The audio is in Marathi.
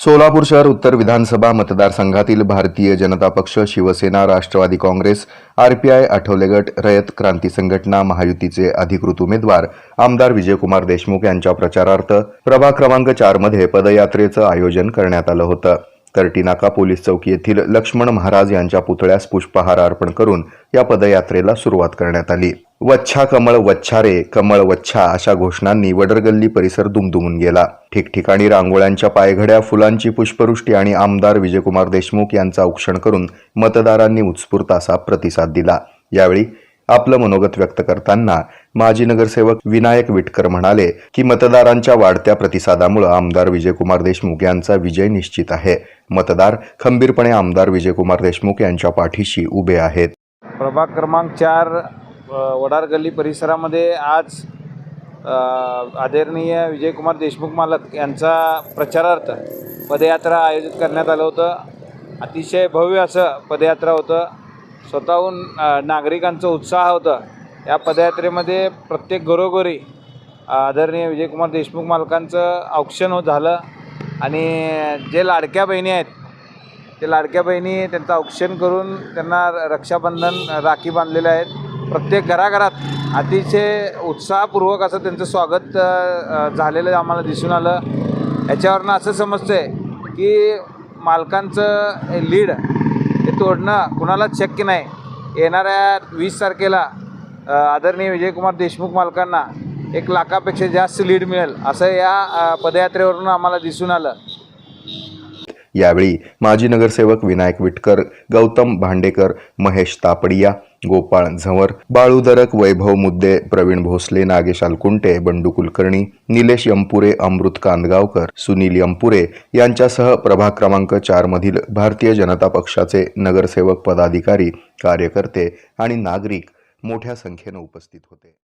सोलापूर शहर उत्तर विधानसभा मतदारसंघातील भारतीय जनता पक्ष शिवसेना राष्ट्रवादी काँग्रेस आरपीआय आठवले गट रयत क्रांती संघटना महायुतीचे अधिकृत उमेदवार आमदार विजयकुमार देशमुख यांच्या प्रचारार्थ प्रभाग क्रमांक चारमध्ये पदयात्रेचं आयोजन करण्यात आलं होतं. कर्टिनाका पोलीस चौकी येथील लक्ष्मण महाराज यांच्या पुतळ्यास पुष्पहार अर्पण करून या पदयात्रेला सुरुवात करण्यात आली. वच्छा कमळ वच्छारे कमळ वच्छा अशा घोषणांनी वडरगल्ली परिसर दुमदुमून गेला. ठिकठिकाणी रांगोळ्यांच्या पायघड्या फुलांची पुष्पवृष्टी आणि आमदार विजयकुमार देशमुख यांचा औक्षण करून मतदारांनी उत्स्फूर्त असा प्रतिसाद दिला. यावेळी आपलं मनोगत व्यक्त करताना माजी नगरसेवक विनायक विटकर म्हणाले की मतदारांच्या वाढत्या प्रतिसादामुळे आमदार विजयकुमार देशमुख यांचा विजय निश्चित आहे. मतदार खंबीरपणे आमदार विजयकुमार देशमुख यांच्या पाठीशी उभे आहेत. प्रभाग क्रमांक चार वडार गल्ली परिसरामध्ये आज आदरणीय विजयकुमार देशमुख मालक यांचा प्रचारार्थ पदयात्रा आयोजित करण्यात आलं होतं. अतिशय भव्य असं पदयात्रा होतं. स्वतःहून नागरिकांचा नागरिकांचं उत्साह होतं. या पदयात्रेमध्ये प्रत्येक घरोघरी आदरणीय विजयकुमार देशमुख मालकांचं औक्षण हो झालं. आणि जे लाडक्या बहिणी आहेत ते लाडक्या बहिणी त्यांचं औक्षण करून त्यांना रक्षाबंधन राखी बांधलेल्या आहेत. प्रत्येक घराघरात अतिशय उत्साहपूर्वक असं त्यांचं स्वागत झालेलं आम्हाला दिसून आलं. याच्यावरनं असं समजतंय की मालकांचं लीड हे तोडणं कुणालाच शक्य नाही. येणाऱ्या वीस तारखेला आदरणीय विजयकुमार देशमुख मालकांना एक लाखापेक्षा जास्त लीड मिळेल असं या पदयात्रेवरून आम्हाला दिसून आलं. यावेळी माजी नगरसेवक विनायक विटकर गौतम भांडेकर महेश तापडिया गोपाळ झंवर बाळूदरक वैभव मुद्दे प्रवीण भोसले नागेश अलकुंटे बंडू कुलकर्णी निलेश यंपुरे अमृत कांदगावकर सुनील यंपुरे यांच्यासह प्रभाग क्रमांक चारमधील भारतीय जनता पक्षाचे नगरसेवक पदाधिकारी कार्यकर्ते आणि नागरिक मोठ्या संख्येनं उपस्थित होते.